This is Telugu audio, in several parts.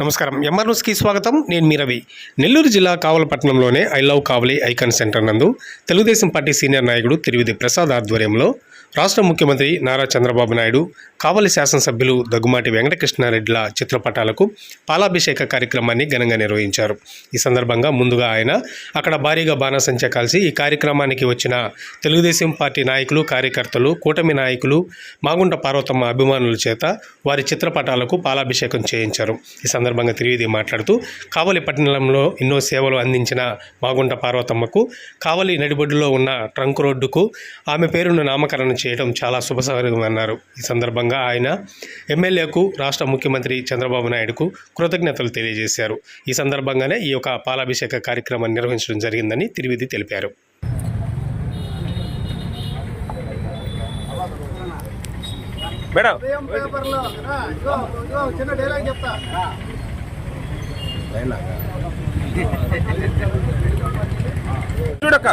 నమస్కారం. ఎంఆర్ న్యూస్కి స్వాగతం. నేను మీ రవి. నెల్లూరు జిల్లా కావలపట్నంలోనే I love Kavali icon centre నందు తెలుగుదేశం పార్టీ సీనియర్ నాయకుడు తిరువిధి ప్రసాద్ ఆధ్వర్యంలో రాష్ట్ర ముఖ్యమంత్రి నారా చంద్రబాబు నాయుడు కావలి శాసనసభ్యులు దగ్గుమాటి వెంకటకృష్ణారెడ్డిల చిత్రపటాలకు పాలాభిషేక కార్యక్రమాన్ని ఘనంగా నిర్వహించారు. ఈ సందర్భంగా ముందుగా ఆయన అక్కడ భారీగా బాణసంచా కాల్చి ఈ కార్యక్రమానికి వచ్చిన తెలుగుదేశం పార్టీ నాయకులు కార్యకర్తలు కూటమి నాయకులు మాగుంట పార్వతమ్మ అభిమానుల చేత వారి చిత్రపటాలకు పాలాభిషేకం చేయించారు. ఈ సందర్భంగా త్రివేది మాట్లాడుతూ కావలి పట్టణంలో ఎన్నో సేవలు అందించిన మాగుంట పార్వతమ్మకు కావలి నడిబొడ్డులో ఉన్న ట్రంక్ రోడ్డుకు ఆమె పేరును నామకరణం చేయడం చాలా శుభసమన్నారు ఈ సందర్భంగా ఆయన ఎమ్మెల్యేకు రాష్ట్ర ముఖ్యమంత్రి చంద్రబాబు నాయుడుకు కృతజ్ఞతలు తెలియజేశారు. ఈ సందర్భంగానే ఈ యొక్క పాలాభిషేక కార్యక్రమాన్ని నిర్వహించడం జరిగిందని తిరివిధి తెలిపారు. మేడం. ఉదయం పేపర్లో రా, ఇదిగో, ఇదిగో చిన్న డైలాగ్ చెప్తా చూడక్క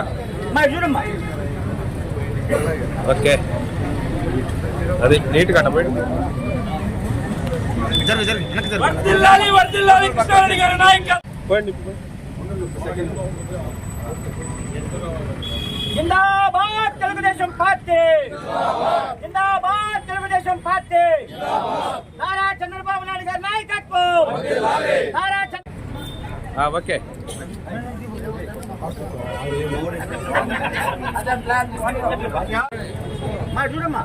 ఓకే. అది నీట్ కట్ట పోండి. జిందాబాద్ తెలుగుదేశం పార్టీ. జిందాబాద్ తెలుగుదేశం పార్టీ. నారా చంద్రబాబు నాయుడు గారి నాయకత్వం. ఓకే. మా చూడమ్మా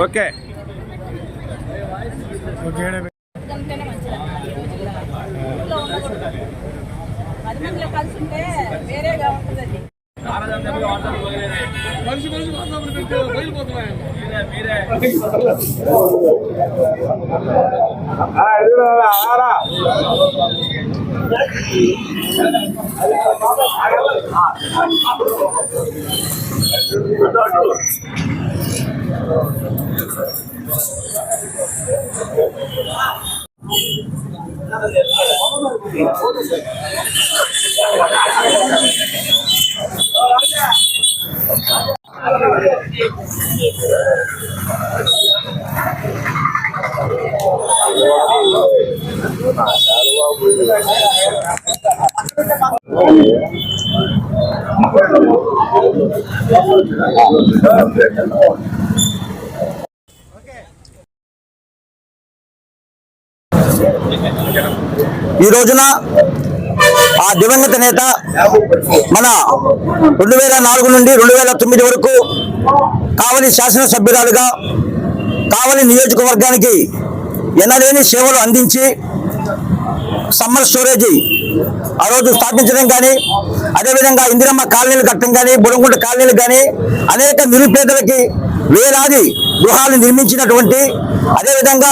ఓకే. ఉంటేనే మంచిది ఊళ్ళో ఉన్నది ఈ రోజున ఆ దివంగత నేత మన రెండు వేల నాలుగు నుండి రెండు వేల తొమ్మిది వరకు కావలి శాసనసభ్యురాలుగా కావలి నియోజకవర్గానికి ఎనలేని సేవలు అందించి సమ్మర్ స్టోరేజీ ఆ రోజు స్థాపించడం కానీ అదేవిధంగా ఇందిరమ్మ కాలనీలు కట్టడం కానీ బుడంగుంట కాలనీలు కానీ అనేక నిరుపేదలకి వేలాది గృహాలు నిర్మించినటువంటి అదేవిధంగా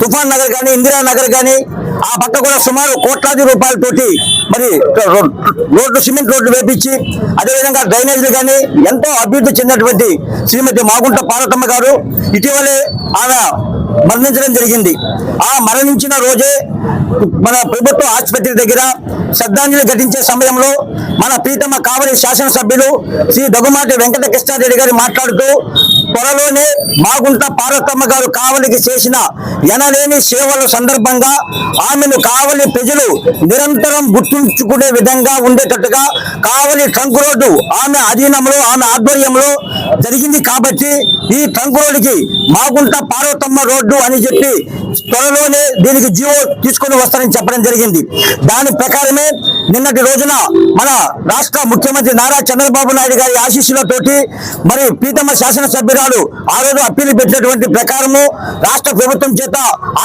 తుఫాన్ నగర్ కానీ ఇందిరా నగర్ కానీ ఆ పక్క కూడా సుమారు కోట్లాది రూపాయలతోటి మరి రో- రోడ్లు సిమెంట్ రోడ్లు వేపించి అదేవిధంగా డ్రైనేజీలు కానీ ఎంతో అభివృద్ధి చెందినటువంటి శ్రీమతి మాగుంట పార్వతమ్మ గారు ఇటీవలే ఆమె మరణించడం జరిగింది. ఆ మరణించిన రోజే మన ప్రభుత్వ ఆసుపత్రి దగ్గర శ్రద్ధాంజలి ఘటించే సమయంలో మన ప్రీతమ కావలి శాసనసభ్యులు శ్రీ దగ్గుమాటి వెంకట కృష్ణారెడ్డి గారు మాట్లాడుతూ త్వరలోనే మాగుంట పార్వతమ్మ గారు కావలికి చేసిన ఎనలేని సేవల సందర్భంగా ఆమెను కావలి ప్రజలు నిరంతరం గుర్తుంచుకునే విధంగా ఉండేటట్టుగా కావలి ట్రంక్ రోడ్డు ఆమె అధీనంలో ఆమె ఆధ్వర్యంలో జరిగింది కాబట్టి ఈ ట్రంక్ రోడ్డుకి మాగుంట పార్వతమ్మ రోడ్డు అని చెప్పి త్వరలోనే దీనికి జీవో తీసుకుని వస్తారని చెప్పడం జరిగింది. దాని ప్రకారమే నిన్నటి రోజున మన రాష్ట్ర ముఖ్యమంత్రి నారా చంద్రబాబు నాయుడు గారి ఆశీస్సులతోటి మరి ప్రీతమ శాసనసభ్యురాలు ఆ రోజు అప్పీలు పెట్టినటువంటి ప్రకారము రాష్ట్ర ప్రభుత్వం చేత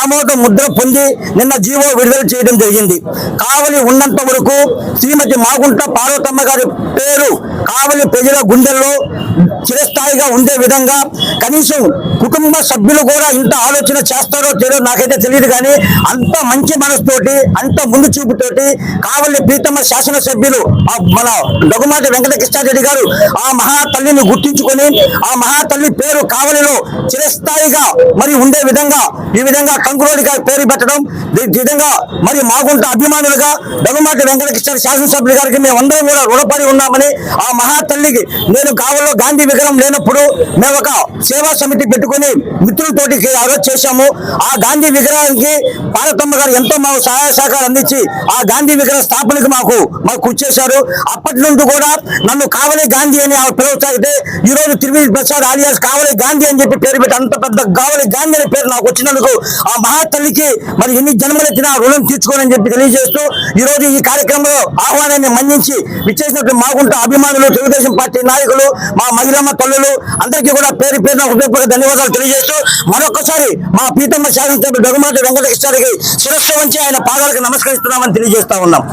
ఆమోద ముద్ర పొంది నిన్న జీవో విడుదల చేయడం జరిగింది. కావలి ఉన్నంత వరకు శ్రీమతి మాగుంట పార్వతమ్మ గారి పేరు కావలి ప్రజల గుండెల్లో చిరస్థాయిగా ఉండే విధంగా కనీసం కుటుంబ సభ్యులు కూడా ఇంత ఆలోచన చేస్తారో తెలియదు నాకైతే తెలియదు కానీ అంత మంచి మనసుతోటి అంత ముందు చూపుతోటి కావలి ప్రీతమ శాసనసభ్యులు మన దగ్గుమాటి వెంకట వెంకటకృష్ణారెడ్డి గారు ఆ మహా తల్లిని గుర్తించుకొని ఆ మహా తల్లి పేరు కావలిలో చిరస్థాయిగా మరి ఉండే విధంగా ఈ విధంగా కంకురోడిగా పేరు పెట్టడం ఈ విధంగా మరి మాగుంట అభిమానులుగా డగుమాటి వెంకటకృష్ణ శాసనసభ్యులు గారికి మేము అందరం కూడా రుణపడి ఉన్నామని ఆ మహా తల్లికి నేను కావల్లో గాంధీ విగ్రహం లేనప్పుడు మేము ఒక సేవా సమితి పెట్టుకొని మిత్రులతోటి ఆ చేశాము. ఆ గాంధీ విగ్రహానికి పార్వతమ్మ గారు ఎంతో మాకు సహాయ సహకారం అందించి ఆ గాంధీ విగ్రహ స్థాపనకు మాకు మాకు కృషి చేశారు. అప్పటి నుండి కూడా నన్ను కావలి గాంధీ అని ఆమె పిలువసాగితే ఈ రోజు తిరుమల ప్రసాద్ ఆలియాస్ కావలి గాంధీ అని చెప్పి పేరు పెట్టి అంత పెద్ద కావలి గాంధీ అనే పేరు నాకు వచ్చినందుకు ఆ మహాతల్లికి మరి ఎన్ని జన్మలెత్తినా రుణం తీర్చుకోనని చెప్పి తెలియజేస్తూ ఈ రోజు ఈ కార్యక్రమంలో ఆహ్వానాన్ని మన్నించి విచ్చేసినట్టు మాగుంట అభిమానులు తెలుగుదేశం పార్టీ నాయకులు మా మహిళమ్మ తల్లులు అందరికీ కూడా పేరు పేరున హృదయపూర్వక ధన్యవాదాలు తెలియజేస్తూ మరొకసారి మా పీతమ్మ ప్రీతమ్మ శాసనసభ్యుడు డగుమాటి వెంకటకృష్ణారికి శిరస్సు వంచి ఆయన పాదాలకు నమస్కరిస్తున్నామని తెలియజేస్తా ఉన్నాం.